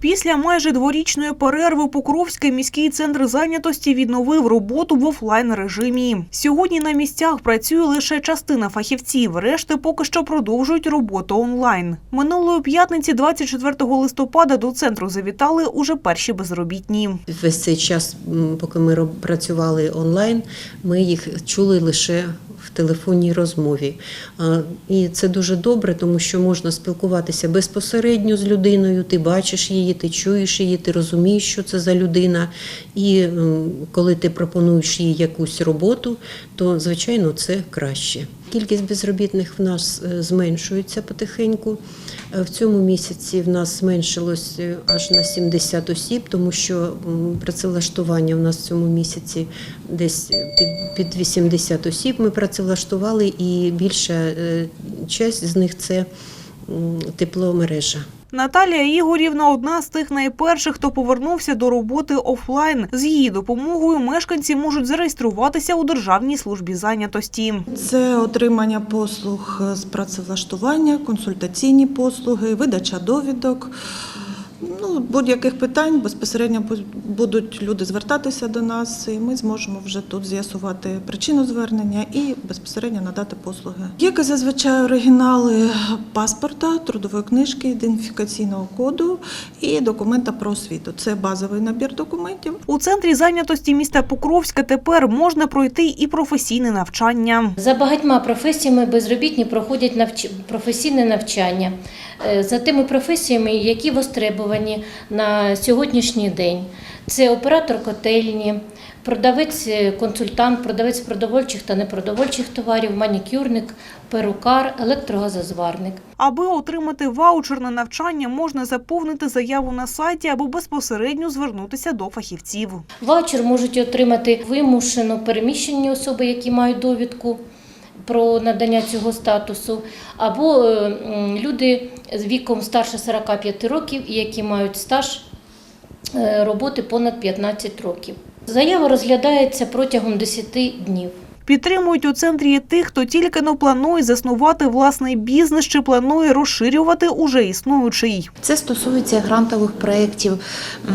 Після майже дворічної перерви Покровський міський центр зайнятості відновив роботу в офлайн режимі. Сьогодні на місцях працює лише частина фахівців, решти поки що продовжують роботу онлайн. Минулої п'ятниці, 24 листопада, до центру завітали уже перші безробітні. Весь цей час, поки ми працювали онлайн, ми їх чули лише в телефонній розмові. І це дуже добре, тому що можна спілкуватися безпосередньо з людиною. Ти бачиш її, ти чуєш її, ти розумієш, що це за людина. І коли ти пропонуєш їй якусь роботу, то звичайно це краще. Кількість безробітних в нас е, зменшується потихеньку. Е, В цьому місяці в нас зменшилось е, аж на 70 осіб, тому що працевлаштування в нас в цьому місяці десь під, під 80 осіб ми працевлаштували, і більша часть з них це тепломережа. Наталія Ігорівна одна з тих найперших, хто повернувся до роботи офлайн. З її допомогою мешканці можуть зареєструватися у Державній службі зайнятості. Це отримання послуг з працевлаштування, консультаційні послуги, видача довідок. Ну, будь-яких питань безпосередньо бу- будуть люди звертатися до нас, і ми зможемо вже тут з'ясувати причину звернення і безпосередньо надати послуги. Є зазвичай оригінали паспорта, трудової книжки, ідентифікаційного коду і документа про освіту. Це базовий набір документів. У центрі зайнятості міста Покровська тепер можна пройти і професійне навчання. За багатьма професіями безробітні проходять навч... професійне навчання Е, за тими професіями, які востребовані на сьогоднішній день. Це оператор котельні, продавець-консультант, продавець продовольчих та непродовольчих товарів, манікюрник, перукар, електрогазозварник. Аби отримати ваучер на навчання, можна заповнити заяву на сайті або безпосередньо звернутися до фахівців. Ваучер можуть отримати вимушено переміщені особи, які мають довідку про надання цього статусу, або е, люди з віком старше 45 років, і які мають стаж е, роботи понад 15 років. Заява розглядається протягом 10 днів. Підтримують у центрі і тих, хто тільки но планує заснувати власний бізнес чи планує розширювати уже існуючий. Це стосується грантових проєктів е,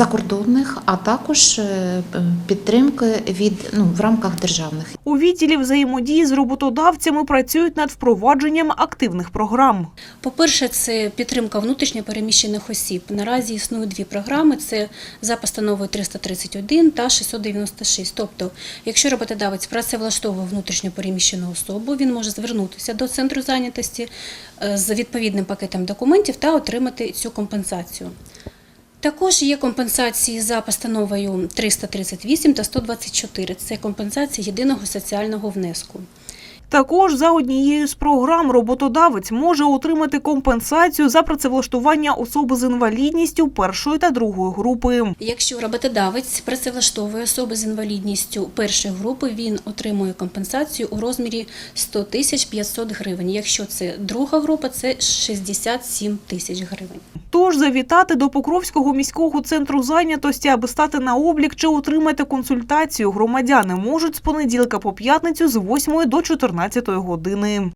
закордонних, а також е, підтримки від ну в рамках державних. У відділі взаємодії з роботодавцями працюють над впровадженням активних програм. По-перше, це підтримка внутрішньо переміщених осіб. Наразі існують дві програми: це за постановою 331 та 696. Тобто, якщо роботодавець працевлаштовує внутрішньо переміщену особу, він може звернутися до центру зайнятості е, з відповідним пакетом документів та отримати цю компенсацію. Також є компенсації за постановою 338 та 124. Це компенсація єдиного соціального внеску. Також за однією з програм роботодавець може отримати компенсацію за працевлаштування особи з інвалідністю першої та другої групи. Якщо роботодавець працевлаштовує особи з інвалідністю першої групи, він отримує компенсацію у розмірі 100 тисяч 500 гривень. Якщо це друга група, це 67 тисяч гривень. Тож завітати до Покровського міського центру зайнятості, аби стати на облік чи отримати консультацію, громадяни можуть з понеділка по п'ятницю з 8 до 14 години.